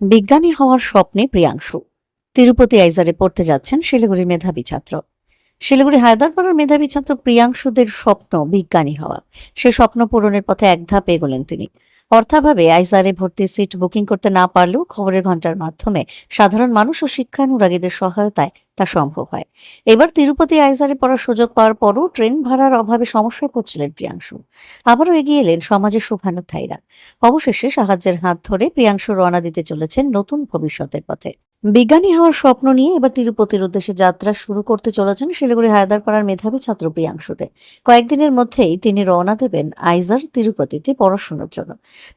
বিজ্ঞানী হওয়ার স্বপ্নে প্রিয়াংশু। তিরুপতি আইজারে পড়তে যাচ্ছেন শিলিগুড়ি মেধাবী ছাত্র। শিলিগুড়ি হায়দারপাড়ার মেধাবী ছাত্র প্রিয়াংশুদের স্বপ্ন বিজ্ঞানী হওয়া। সে স্বপ্ন পূরণের পথে এক ধাপ এগোলেন তিনি। অর্থাভাবে আইসারে ভর্তি সিট বুকিং করতে না পারলেও খবরের ঘণ্টার মাধ্যমে সাধারণ মানুষ ও শিক্ষানুরাগীদের সহায়তায় তা সম্ভব হয়। এবার তিরুপতি আইজারে পড়ার সুযোগ পাওয়ার পরও ট্রেন ভাড়ার অভাবে সমস্যায় পড়ছিলেন প্রিয়াংশু। আবারও এগিয়ে এলেন সমাজের শুভানুধ্যায়ীরা। অবশেষে সাহায্যের হাত ধরে প্রিয়াংশু রওনা দিতে চলেছেন নতুন ভবিষ্যতের পথে। বিজ্ঞানী হওয়ার স্বপ্ন নিয়ে এবার তিরুপতির উদ্দেশ্যে যাত্রা শুরু করতে চলেছেন শিলিগুড়ি হায়দারপাড়ার মেধাবী ছাত্র প্রিয়াংশুতে কয়েকদিনের মধ্যেই তিনি রওনা দেবেন আইজার তিরুপতিতে পড়াশোনার জন্য।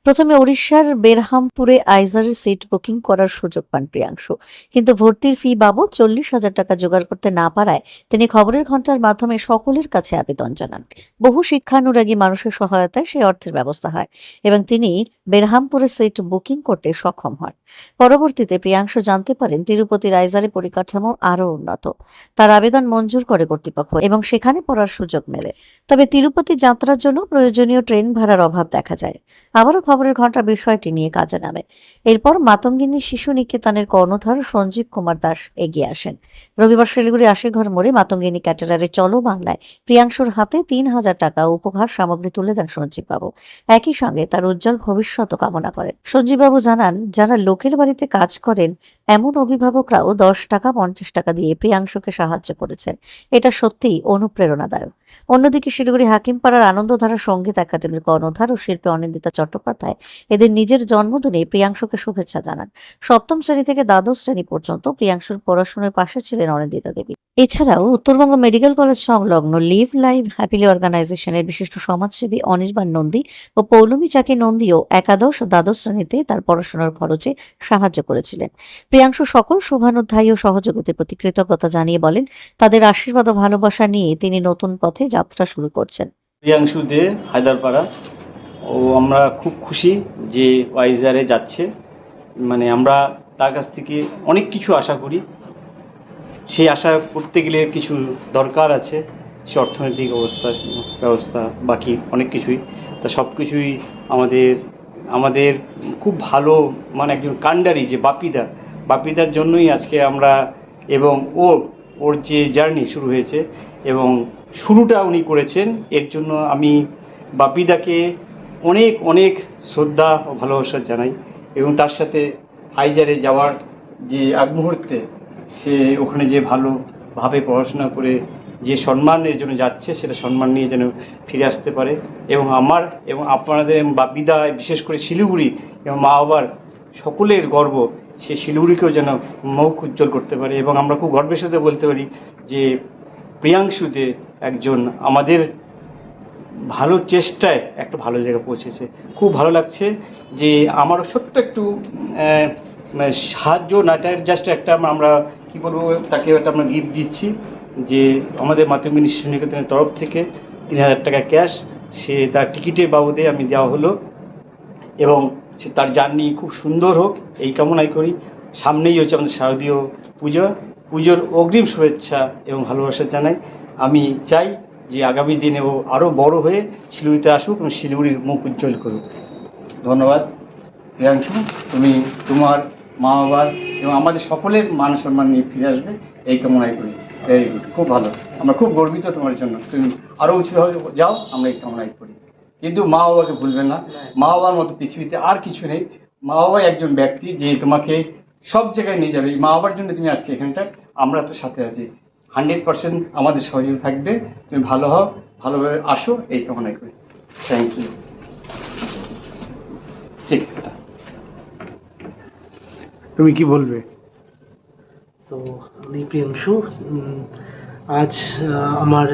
প্রথমে ওড়িশার বেরহামপুরে আইজারের সিট বুকিং করার সুযোগ পান প্রিয়াংশু। কিন্তু ভর্তির ফি বাবদ চল্লিশ হাজার টাকা জোগাড় করতে না পারায় তিনি খবরের ঘণ্টার মাধ্যমে সকলের কাছে আবেদন জানান। বহু শিক্ষানুরাগী মানুষের সহায়তায় সেই অর্থের ব্যবস্থা হয় এবং তিনি বেরহামপুরে সিট বুকিং করতে সক্ষম হন। পরবর্তীতে প্রিয়াংশু জানতে পারেন তিরুপতি রাইজারে পরিকাঠামো আরও উন্নত। তার আবেদন মঞ্জুর করে কর্তৃপক্ষ এবং সেখানে পড়ার সুযোগ মেলে। তবে তিরুপতি যাত্রার জন্য প্রয়োজনীয় ট্রেন ভাড়ার অভাব দেখা যায়। আবারও খবরের ঘণ্টা বিষয়টি নিয়ে কাজে নামে। এরপর মাতঙ্গিনী শিশু নিকেতনের কর্ণধার সঞ্জীব কুমার দাস এগিয়ে আসেন। রবিবার শিলিগুড়ি আশিঘর মোড়ে মাতঙ্গিনী ক্যাটারারে চলো বাংলায় প্রিয়াংশুর হাতে তিন হাজার টাকা উপহার সামগ্রী তুলে দেন সঞ্জীব বাবু একই সঙ্গে তার উজ্জ্বল ভবিষ্যৎ কামনা করেন। সঞ্জীব বাবু জানান, যারা লোকের বাড়িতে কাজ করেন এমন অভিভাবকরাও দশ টাকা, পঞ্চাশ টাকা দিয়ে প্রিয়াংশকে সাহায্য করেছেন। এটা সত্যিই অনুপ্রেরণাদায়ক। অন্যদিকে শিলিগুড়ি হাকিমপাড়ার আনন্দধারা সংগীত একাডেমির কর্ণধার ও শিল্পী অনিন্দিতা চট্টোপাধ্যায় এদের নিজের জন্মদিনে প্রিয়াংশকে শুভেচ্ছা জানান। সপ্তম শ্রেণি থেকে দ্বাদশ শ্রেণি পর্যন্ত প্রিয়াংশুর পড়াশোনার পাশে ছিলেন অনিন্দিতা দেবী। এছাড়াও উত্তরবঙ্গ মেডিকেল কলেজ সংলগ্ন লিভ লাইভ হ্যাপিলি অর্গানাইজেশনের বিশিষ্ট সমাজসেবী অনির্বাণ নন্দী ও পৌলমী চাকি নন্দীও একাদশ ও দ্বাদশ শ্রেণীতে তার পড়াশোনার খরচে সাহায্য করেছিলেন। প্রিয়াংশু সকল শুভানুধ্যায়ী ও সহযোগিতার প্রতি কৃতজ্ঞতা জানিয়ে বলেন, তাদের আশীর্বাদ ও ভালোবাসা নিয়ে তিনি নতুন পথে যাত্রা শুরু করছেন। প্রিয়াংশু দে হায়দারপাড়া। ও আমরা খুব খুশি যে ওয়াইজারে যাচ্ছে। মানে আমরা তার কাছ থেকে অনেক কিছু আশা করি। সেই আশা করতে গেলে কিছু দরকার আছে সে অর্থনৈতিক অবস্থা, ব্যবস্থা, বাকি অনেক কিছুই। তা সব কিছুই আমাদের আমাদের খুব ভালো মানে একজন কাণ্ডারি যে বাপিদা, বাপিদার জন্যই আজকে আমরা এবং ওর ওর যে জার্নি শুরু হয়েছে এবং শুরুটা উনি করেছেন, এর জন্য আমি বাপিদাকে অনেক অনেক শ্রদ্ধা ও ভালোবাসা জানাই এবং তার সাথে আইজারে যাওয়ার যে আগ মুহূর্তে সে ওখানে যে ভালোভাবে পড়াশোনা করে যে সম্মানের জন্য যাচ্ছে, সেটা সম্মান নিয়ে যেন ফিরে আসতে পারে। এবং আমার এবং আপনাদের এবং বাপিদা বিশেষ করে শিলিগুড়ি এবং মা বাবার সকলের গর্ব, সে শিলিগুড়িকেও যেন মুখ উজ্জ্বল করতে পারে। এবং আমরা খুব গর্বের সাথে বলতে পারি যে প্রিয়াংশুতে একজন আমাদের ভালো চেষ্টায় একটা ভালো জায়গায় পৌঁছেছে। খুব ভালো লাগছে যে আমারও ছোট্ট একটু সাহায্য না জাস্ট একটা আমরা কি বলব তাকে একটা আমরা গিফট দিচ্ছি যে আমাদের মাতৃভূমি নিকেতনের তরফ থেকে তিন হাজার টাকা ক্যাশ সে তার টিকিটের বাবদে আমি দেওয়া হলো এবং সে তার জার্নি খুব সুন্দর হোক, এই কামনাই করি। সামনেই হচ্ছে আমাদের শারদীয় পুজো। পুজোর অগ্রিম শুভেচ্ছা এবং ভালোবাসা জানাই। আমি চাই যে আগামী দিনে ও আরও বড় হয়ে শিলিগুড়িতে আসুক এবং শিলিগুড়ির মুখ উজ্জ্বল করুক। ধন্যবাদ। প্রিয়াংশু, তুমি তোমার মা বাবার এবং আমাদের সকলের মান সম্মান নিয়ে ফিরে আসবে। এই কামনাই করি। ভেরি গুড খুব ভালো। আমরা খুব গর্বিত তোমার জন্য। তুমি আরও উঁচুভাবে যাও, আমরা এই কামনাই করি। কিন্তু মা বাবাকে ভুলবেন না। মা বাবার মতো পৃথিবীতে আর কিছু নেই। মা বাবাই একজন ব্যক্তি যে তোমাকে সব জায়গায় নিয়ে যাবে। এই মা বাবার জন্য তুমি আজকে এখানটা আমরা তো সাথে আছি। হান্ড্রেড পার্সেন্ট আমাদের সহযোগিতা থাকবে। তুমি ভালো হও, ভালোভাবে আসো, এই কামনাই করি। থ্যাংক ইউ ঠিক। তুমি কি বলবে? তো আমি প্রিয়াংশু আজ আমার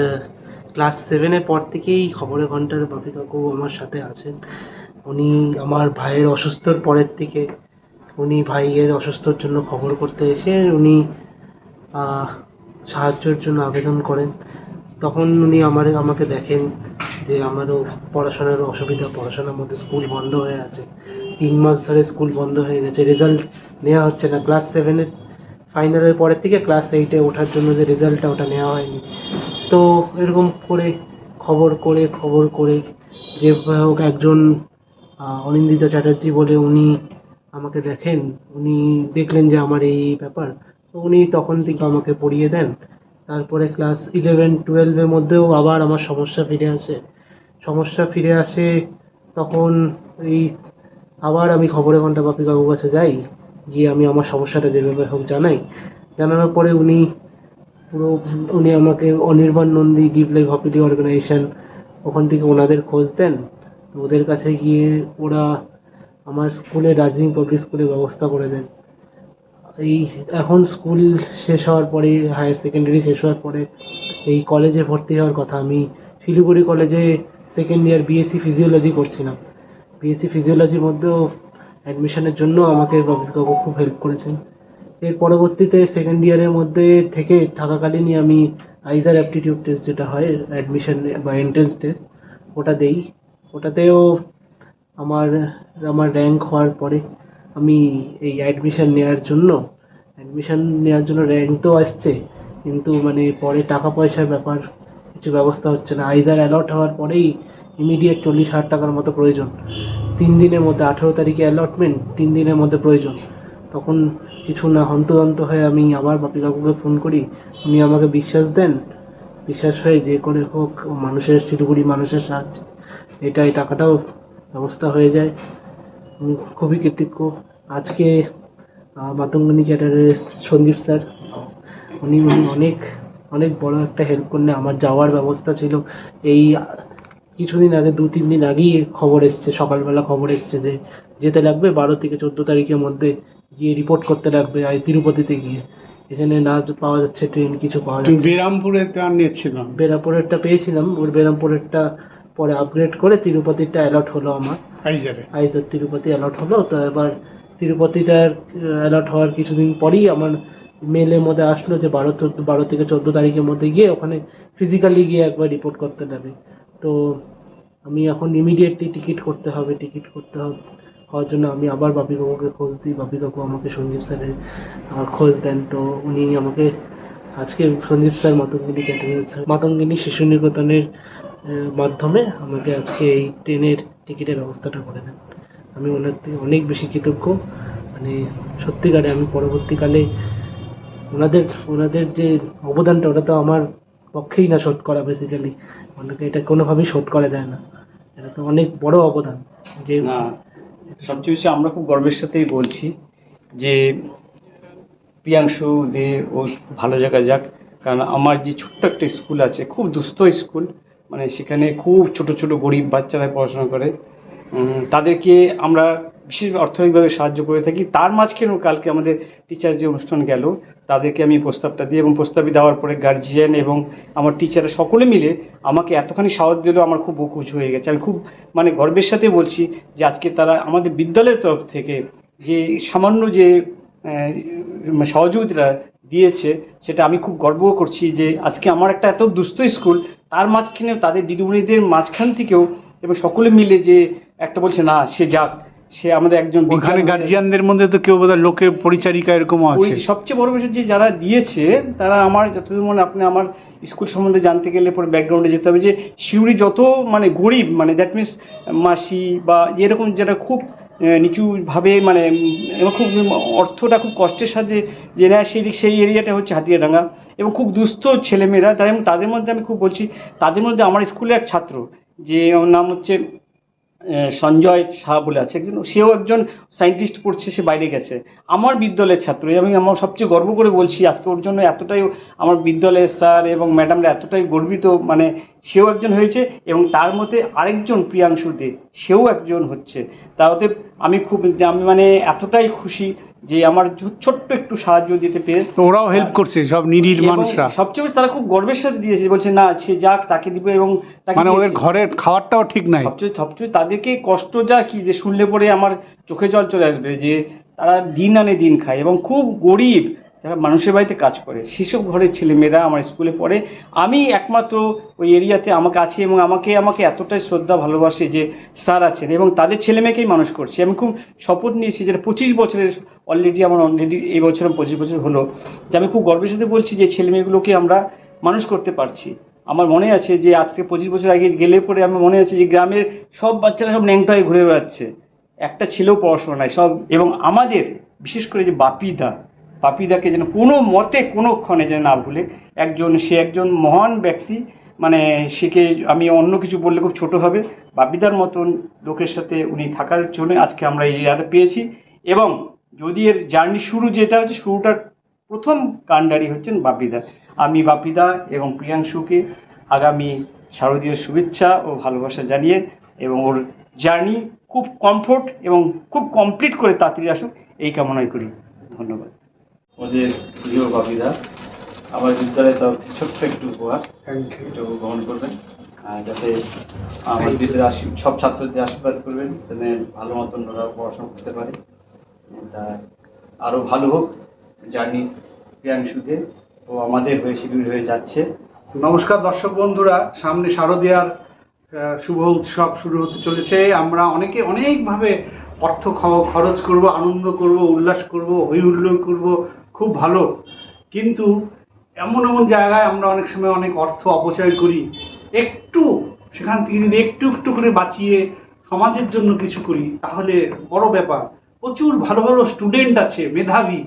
ক্লাস সেভেনের পর থেকেই খবরের ঘণ্টার বাপি কাকু আমার সাথে আছেন। উনি আমার ভাইয়ের অসুস্থর পরের থেকে, উনি ভাইয়ের অসুস্থর জন্য খবর করতে এসে উনি সাহায্যের জন্য আবেদন করেন। তখন উনি আমার, আমাকে দেখেন যে আমারও পড়াশোনার অসুবিধা, পড়াশোনার মধ্যে স্কুল বন্ধ হয়ে আছে। তিন মাস ধরে স্কুল বন্ধ হয়ে গেছে। রেজাল্ট নেওয়া হচ্ছে না। ক্লাস সেভেনের ফাইনালের পরের থেকে ক্লাস এইটে ওঠার জন্য যে রেজাল্টটা ওটা নেওয়া হয়নি। তো এরকম করে খবর করে খবর করে যে হোক একজন অনিন্দিতা চ্যাটার্জি বলে উনি আমাকে দেখেন, উনি দেখলেন যে আমার এই ব্যাপার। তো উনি তখন থেকে আমাকে পড়িয়ে দেন। তারপরে ক্লাস ইলেভেন টুয়েলভের মধ্যেও আবার আমার সমস্যা ফিরে আসে। সমস্যা ফিরে আসে তখন এই আবার আমি খবরের ঘণ্টা বাপি কাকুর কাছে যাই, গিয়ে আমি আমার সমস্যাটা যেভাবে হোক জানাই। জানানোর পরে উনি পুরো, উনি আমাকে অনির্বাণ নন্দী ডিপ লাইফ হপিটি অর্গানাইজেশন ওখান থেকে ওনাদের খোঁজ দেন। তো ওদের কাছে গিয়ে ওরা আমার স্কুলে, দার্জিলিং পাবলিক স্কুলে ব্যবস্থা করে দেন। এই এখন স্কুল শেষ হওয়ার পরে হায়ার সেকেন্ডারি শেষ হওয়ার পরে এই কলেজে ভর্তি হওয়ার কথা। আমি শিলিগুড়ি কলেজে সেকেন্ড ইয়ার বিএসসি ফিজিওলজি করছিলাম। বিএসসি ফিজিওলজির মধ্যেও অ্যাডমিশনের জন্য আমাকে বাবুল কাকু খুব হেল্প করেছেন। এর পরবর্তীতে সেকেন্ড ইয়ারের মধ্যে থেকে থাকাকালীনই আমি আইজার অ্যাপটিটিউড টেস্ট যেটা হয় অ্যাডমিশন বা এন্ট্রেন্স টেস্ট ওটা দেই। ওটাতেও আমার আমার র্যাঙ্ক হওয়ার পরে আমি এই অ্যাডমিশন নেওয়ার জন্য অ্যাডমিশন নেওয়ার জন্য র্যাঙ্ক তো আসছে, কিন্তু মানে পরে টাকা পয়সার ব্যাপার, কিছু ব্যবস্থা হচ্ছে না। আইজার অ্যালট হওয়ার পরেই ইমিডিয়েট চল্লিশ হাজার টাকার মতো প্রয়োজন। তিন দিনের মধ্যে আঠেরো তারিখে অ্যালটমেন্ট তিন দিনের মধ্যে প্রয়োজন। তখন কিছু না হন্তদন্ত হয়ে আমি আবার বাপি কাকুকে ফোন করি উনি আমাকে বিশ্বাস দেন। বিশ্বাস হয়ে যে করে হোক মানুষের শিলিগুড়ি মানুষের সাহায্যে। এটাই টাকাটাও ব্যবস্থা হয়ে যায়। খুবই কৃতজ্ঞ। আজকে আহ, মাতঙ্গিনী ক্যাটারের সন্দীপ স্যার উনি উনি অনেক অনেক বড় একটা হেল্প করলেন। আমার যাওয়ার ব্যবস্থা ছিল। এই কিছুদিন আগে দু তিন দিন আগেই খবর এসছে সকালবেলা খবর এসছে যে যেতে লাগবে। বারো থেকে চোদ্দ তারিখের মধ্যে গিয়ে রিপোর্ট করতে লাগবে আর তিরুপতিতে গিয়ে। এখানে না পাওয়া যাচ্ছে ট্রেন কিছু পাওয়া যাচ্ছে না। বেরামপুরে তার নিয়েছিল বেরামপুরেরটা পেয়েছিলাম ওর বেরামপুরেরটা পরে আপগ্রেড করে তিরুপতিরটা অ্যালট হলো আমার। আইজারে। আইজার তিরুপতি অ্যালট হলো তো এবার তিরুপতিটার অ্যালট হওয়ার কিছুদিন পরেই আমার মেলের মধ্যে আসলো যে বারো চোদ্দ বারো থেকে চোদ্দ তারিখের মধ্যে গিয়ে ওখানে ফিজিক্যালি গিয়ে একবার রিপোর্ট করতে যাবে তো আমি এখন ইমিডিয়েটলি টিকিট করতে হবে টিকিট করতে হবে, হওয়ার জন্য আমি আবার বাপি কাকুকে খোঁজ দিই। বাপি কাকু আমাকে সঞ্জীব স্যারের খোঁজ দেন। তো উনি আমাকে আজকে সঞ্জীব স্যার মাতঙ্গিনী মাতঙ্গিনী শিশু নিকেতনের মাধ্যমে আমাকে আজকে এই ট্রেনের টিকিটের ব্যবস্থাটা করে দেন। আমি ওনার থেকে অনেক বেশি কৃতজ্ঞ। মানে সত্যিকারে আমি পরবর্তীকালে ওনাদের ওনাদের যে অবদানটা, ওটা তো আমার পক্ষেই না শোধ করা বেসিক্যালি ওনাকে এটা কোনোভাবেই শোধ করা যায় না। এটা তো অনেক বড় অবদান। যে না, সবচেয়ে বেশি আমরা খুব গর্বের সাথেই বলছি যে প্রিয়াংশু দে, ও ভালো জায়গায় যাক। কারণ আমার যে ছোট্ট একটা স্কুল আছে, খুব দুস্থ স্কুল মানে সেখানে খুব ছোট ছোট গরিব বাচ্চারা পড়াশোনা করে। তাদেরকে আমরা বিশেষ অর্থনৈতিকভাবে সাহায্য করে থাকি। তার মাঝখানেও কালকে আমাদের টিচার যে অনুষ্ঠান গেল, তাদেরকে আমি প্রস্তাবটা দিই এবং প্রস্তাবই দেওয়ার পরে গার্জিয়ান এবং আমার টিচাররা সকলে মিলে আমাকে এতখানি সাহস দিল, আমার খুব বুকুচ হয়ে গেছে। আমি খুব মানে গর্বের সাথে বলছি যে আজকে তারা আমাদের বিদ্যালয়ের তরফ থেকে যে সামান্য যে সহযোগিতা দিয়েছে, সেটা আমি খুব গর্ব করছি যে আজকে আমার একটা এত দুস্থ স্কুল, তার মাঝখানে তাদের দিদিমণিদের মাঝখান থেকেও এবং সকলে মিলে যে একটা বলছে, না, সে যাক। সে আমাদের একজন ওখানে গার্জিয়ানদের মধ্যে তো কেউ বোধহয় লোকের পরিচারিকা এরকম আছে। ওই সবচেয়ে বড় বিষয় যে যারা দিয়েছে তারা আমার যতদূর মনে আপনি আমার স্কুল সম্বন্ধে জানতে গেলে পরে ব্যাকগ্রাউন্ডে যেতে হবে যে শিউরি যত মানে গরিব মানে দ্যাট মিনস মাসি বা এরকম যেটা খুব নিচুভাবে মানে খুব অর্থটা খুব কষ্টের সাথে যে নেয় সেই সেই এরিয়াটা হচ্ছে হাতিয়াডাঙ্গা। এবং খুব দুস্থ ছেলেমেয়েরা তাই এবং তাদের মধ্যে আমি খুব বলছি তাদের মধ্যে আমার স্কুলে এক ছাত্র যে নাম হচ্ছে সঞ্জয় শাহ বলে আছে একজন। সেও একজন সায়েন্টিস্ট পড়ছে, সে বাইরে গেছে। আমার বিদ্যালয়ের ছাত্র, আমি আমার সবচেয়ে গর্ব করে বলছি, আজকে ওর জন্য এতটাই আমার বিদ্যালয়ের স্যার এবং ম্যাডামরা এতটাই গর্বিত মানে সেও একজন হয়েছে এবং তার মধ্যে আরেকজন প্রিয়াংশু দে, সেও একজন হচ্ছে। তা ওতে আমি খুব, আমি মানে এতটাই খুশি যে আমার ছোট্ট একটু সাহায্য দিতে পেরে তো ওরাও হেল্প করছে সব নিরির মানুষরা। সবচেয়ে বেশি তারা খুব গর্বের সাথে দিয়েছে বলছে না সে যাক তাকে দিবে এবং মানে ওদের ঘরের খাবারটাও ঠিক নাই। সবচেয়ে সবচেয়ে তাদেরকে কষ্ট যা কি যে শুনলে পরে আমার চোখে জল চলে আসবে যে তারা দিন আনে দিন খায় এবং খুব গরিব। যারা মানুষের বাড়িতে কাজ করে, সেসব ঘরের ছেলেমেয়েরা আমার স্কুলে পড়ে। আমি একমাত্র ওই এরিয়াতে আমাকে আছে এবং আমাকে আমাকে এতটাই শ্রদ্ধা, ভালোবাসে যে স্যার আছেন এবং তাদের ছেলে মেয়েকেই মানুষ করছি। আমি খুব শপথ নিয়েছি যেটা পঁচিশ বছরের অলরেডি আমার অলরেডি এই বছর, পঁচিশ বছর হলো যে আমি খুব গর্বের সাথে বলছি যে ছেলে মেয়েগুলোকে আমরা মানুষ করতে পারছি। আমার মনে আছে যে আজ থেকে পঁচিশ বছর আগে গেলে পরে আমার মনে আছে যে গ্রামের সব বাচ্চারা সব ন্যাংটা ঘুরে বেড়াচ্ছে। একটা ছেলেও পড়াশোনা নাই, সব এবং আমাদের, বিশেষ করে যে বাপিদা বাপিদাকে যেন কোনো মতে, কোনো ক্ষণে যেন না ভুলে একজন, সে একজন মহান ব্যক্তি। মানে সেকে আমি অন্য কিছু বললে খুব ছোট হবে। বাপিদার মতন লোকের সাথে উনি থাকার জন্য আজকে আমরা এই জায়গাটা পেয়েছি। এবং যদি এর জার্নি শুরু যেটা হচ্ছে, শুরুটার প্রথম কাণ্ডারি হচ্ছেন বাপিদা। আমি বাপিদা এবং প্রিয়াংশুকে আগামী শারদীয় শুভেচ্ছা ও ভালোবাসা জানিয়ে এবং ওর জার্নি খুব কমফোর্ট এবং খুব কমপ্লিট করে তাড়াতাড়ি আসুক, এই কামনাই করি। ধন্যবাদ। ওদের প্রিয় আমার বিদ্যালয়ে তো ছোট্ট একটু উপহার। একটু গ্রহণ করবেন। যাতে আশী সব ছাত্রদের আশীর্বাদ করবেন যেন ভালো মতন ওরা পড়াশোনা করতে পারে। তা আরও ভালো হোক জার্নি প্রিয়াংশুতে ও আমাদের হয়ে শিবির হয়ে যাচ্ছে। নমস্কার দর্শক বন্ধুরা সামনে শারদীয়ার শুভ উৎসব শুরু হতে চলেছে। আমরা অনেকে অনেকভাবে অর্থ খরচ করব আনন্দ করব উল্লাস করব হই হুল্লোড় করব খুব ভালো। কিন্তু এমন এমন জায়গায় আমরা অনেক সময় অনেক অর্থ অপচয় করি। একটু সেখান থেকে যদি একটু একটু করে বাঁচিয়ে সমাজের জন্য কিছু করি, তাহলে বড় ব্যাপার। প্রচুর ভালো ভালো স্টুডেন্ট আছে, মেধাবী।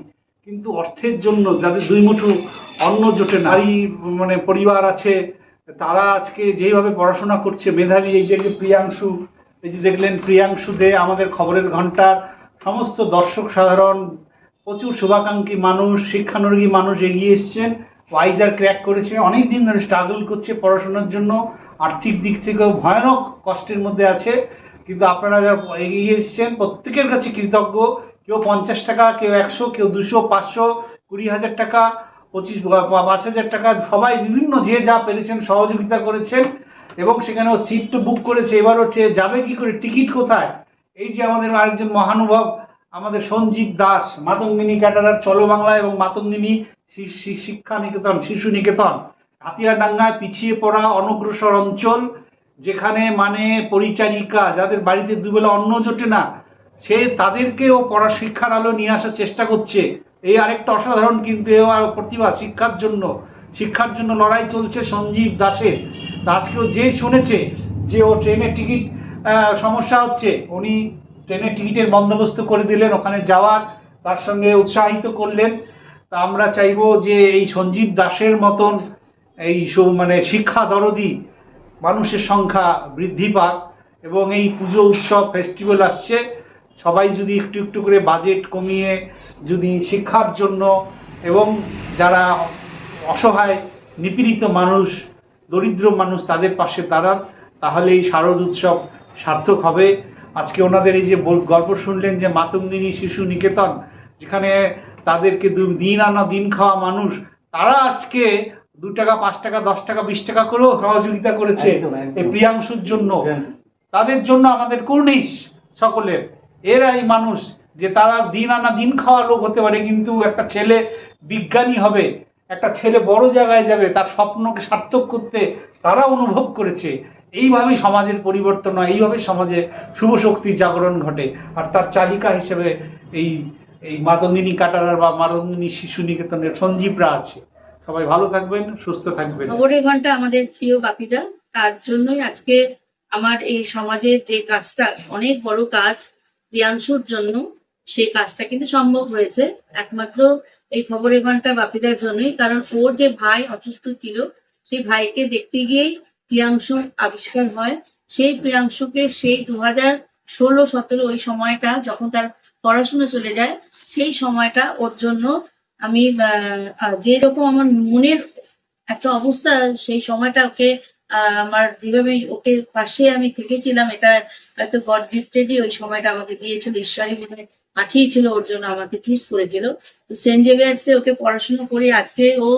কিন্তু অর্থের জন্য যাদের দুই মুঠো অন্ন জোটে নারী মানে পরিবার আছে, তারা আজকে যেভাবে পড়াশোনা করছে, মেধাবী, এই যে প্রিয়াংশু, এই যে দেখলেন প্রিয়াংশু দে আমাদের খবরের ঘণ্টার, সমস্ত দর্শক সাধারণ প্রচুর শুভাকাঙ্ক্ষী মানুষ, শিক্ষানুরাগী মানুষ এগিয়ে এসছেন। ওয়াইজার ক্র্যাক করেছে। অনেক দিন ধরে স্ট্রাগল করছে পড়াশোনার জন্য। আর্থিক দিক থেকেও ভয়ানক কষ্টের মধ্যে আছে। কিন্তু আপনারা যারা এগিয়ে এসছেন, প্রত্যেকের কাছে কৃতজ্ঞ। কেউ পঞ্চাশ টাকা, কেউ একশো, কেউ দুশো, পাঁচশো, কুড়ি হাজার টাকা, পঁচিশ পাঁচ হাজার টাকা, সবাই বিভিন্ন যে যা পেরেছেন, সহযোগিতা করেছেন এবং সেখানেও সিট বুক করেছে। এবার হচ্ছে যাবে কি করে? টিকিট কোথায়? এই যে আমাদের আরেকজন মহানুভব আমাদের সঞ্জীব দাস, মাতঙ্গিনী ক্যাটারার চলো বাংলা এবং মাতঙ্গিনী শিক্ষা নিকেতন, শিশু নিকেতন। হাতিয়ারডাঙ্গায় পিছিয়ে পড়া অনগ্রসর অঞ্চল, যেখানে মানে পরিচারিকা, যাদের বাড়িতে দুবেলা অন্ন জোটে না, সে তাদেরকেও পড়া শিক্ষার আলো নিয়ে আসার চেষ্টা করছে। এই আরেকটা অসাধারণ কিন্তু এও আর প্রতিভা, শিক্ষার জন্য শিক্ষার জন্য লড়াই চলছে সঞ্জীব দাসের। আজকেও যে শুনেছে যে ও ট্রেনের টিকিট সমস্যা হচ্ছে, উনি ট্রেনের টিকিটের বন্দোবস্ত করে দিলেন, ওখানে যাওয়ার, তার সঙ্গে উৎসাহিত করলেন। তা আমরা চাইব যে এই সঞ্জীব দাসের মতন এই মানে শিক্ষা দরদি মানুষের সংখ্যা বৃদ্ধি পাক এবং এই পুজো উৎসব ফেস্টিভ্যাল আসছে। সবাই যদি একটু একটু করে বাজেট কমিয়ে যদি শিক্ষার জন্য এবং যারা অসহায়, নিপীড়িত মানুষ, দরিদ্র মানুষ তাদের পাশে দাঁড়ান তাহলে এই শারদ উৎসব সার্থক হবে। আজকে ওনাদের এই যে গল্প শুনলেন যে মাতঙ্গিনী শিশু নিকেতন যেখানে তাদেরকে দিন আনা দিন খাওয়া মানুষ তারা আজকে দু টাকা পাঁচ টাকা দশ টাকা বিশ টাকা করেও সহযোগিতা করেছে। এই প্রিয়াংশুর জন্য। তাদের জন্য আমাদের কর্নিশ সকলের। এরা এই মানুষ যে তারা দিন আনা দিন খাওয়া লোক হতে পারে কিন্তু একটা ছেলে বিজ্ঞানী হবে একটা ছেলে বড় জায়গায় যাবে তার স্বপ্নকে সার্থক করতে তারা অনুভব করেছে। এইভাবেই সমাজের পরিবর্তন হয় এইভাবে সমাজে শুভ শক্তির জাগরণ ঘটে। আর তার চালিকা হিসেবে এই এই মাতঙ্গিনী কাটারার বা মাতঙ্গিনী শিশু নিকেতনের সঞ্জীবরা আছে। সবাই ভালো থাকবেন, সুস্থ থাকবেন। খবরের ঘণ্টা আমাদের প্রিয় বাপিদা। তার জন্যই আজকে আমার এই সমাজের যে কাজটা, অনেক বড় কাজ প্রিয়াংশুর জন্য, সেই কাজটা কিন্তু সম্ভব হয়েছে। একমাত্র এই খবরের ঘণ্টা বাপিদার জন্যই, কারণ ওর যে ভাই অসুস্থ ছিল, সেই ভাইকে দেখতে গিয়েই প্রিয়াংশু আবিষ্কার হয়। সেই প্রিয়াংশুকে সেই দু হাজার ষোলো সতেরো ওই সময়টা যখন তার পড়াশোনা চলে যায় সেই সময়টা ওর জন্য আমি আহ, যেরকম আমার মনের একটা অবস্থা সেই সময়টা ওকে আমার যেভাবে ওকে পাশে আমি থেকেছিলাম এটা হয়তো গড গিফটেডই ওই সময়টা আমাকে দিয়েছিল ঈশ্বরই বোধহয় পাঠিয়েছিল ওর জন্য আমাকে চুজ করেছিল। তো সেন্ট জেভিয়ার্সে ওকে পড়াশোনা করে আজকে ও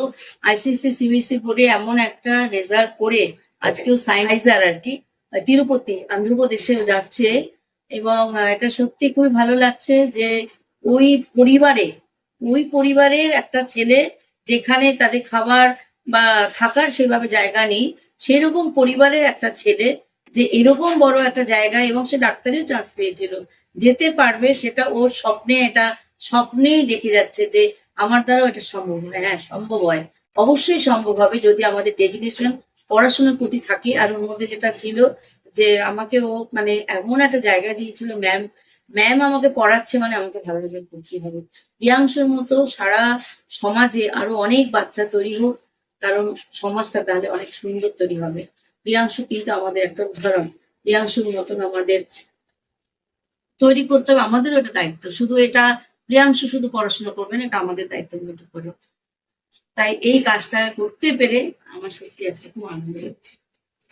আইসিসি সিবিএসসি বোর্ডে এমন একটা রেজাল্ট করে আজকে ও সাইনাইজার আর কি তিরুপতি অন্ধ্রপ্রদেশে যাচ্ছে এবং এটা সত্যি খুবই ভালো লাগছে যে ওই পরিবারে, ওই পরিবারের একটা ছেলে যেখানে তাদের খাবার বা থাকার সেভাবে জায়গা নেই, সেরকম পরিবারের একটা ছেলে যে এরকম বড় একটা জায়গায় এবং সে ডাক্তারিও চান্স পেয়েছিল। যেতে পারবে সেটা ওর স্বপ্নে, এটা স্বপ্নেই দেখে যাচ্ছে যে আমার দ্বারাও এটা সম্ভব হ্যাঁ সম্ভব হয়। অবশ্যই সম্ভব হবে যদি আমাদের ডেডিকেশন পড়াশোনার প্রতি থাকে। আর ওর মধ্যে যেটা ছিল যে আমাকে ও মানে এমন একটা জায়গা দিয়েছিল ম্যাম ম্যাম আমাকে পড়াচ্ছে মানে আমাকে ভালো রেজাল্ট করতে হবে। প্রিয়াংশুর মতো সারা সমাজে আরও অনেক বাচ্চা তৈরি হোক, কারণ সমাজটা তাহলে অনেক সুন্দর তৈরি হবে। প্রিয়াংশু কিন্তু আমাদের একটা উদাহরণ। প্রিয়াংশুর মতন আমাদের তৈরি করতে হবে, আমাদেরও এটা দায়িত্ব। শুধু এটা প্রিয়াংশু শুধু পড়াশোনা করবে না, এটা আমাদের দায়িত্বের মধ্যে পড়ে তাই এই কাজটা করতে পেরে আমার সত্যি আজকে খুব আনন্দ হচ্ছে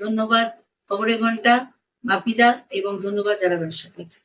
ধন্যবাদ খবরের ঘণ্টা, বাপিদা, এবং ধন্যবাদ যারা ব্যবসা করছে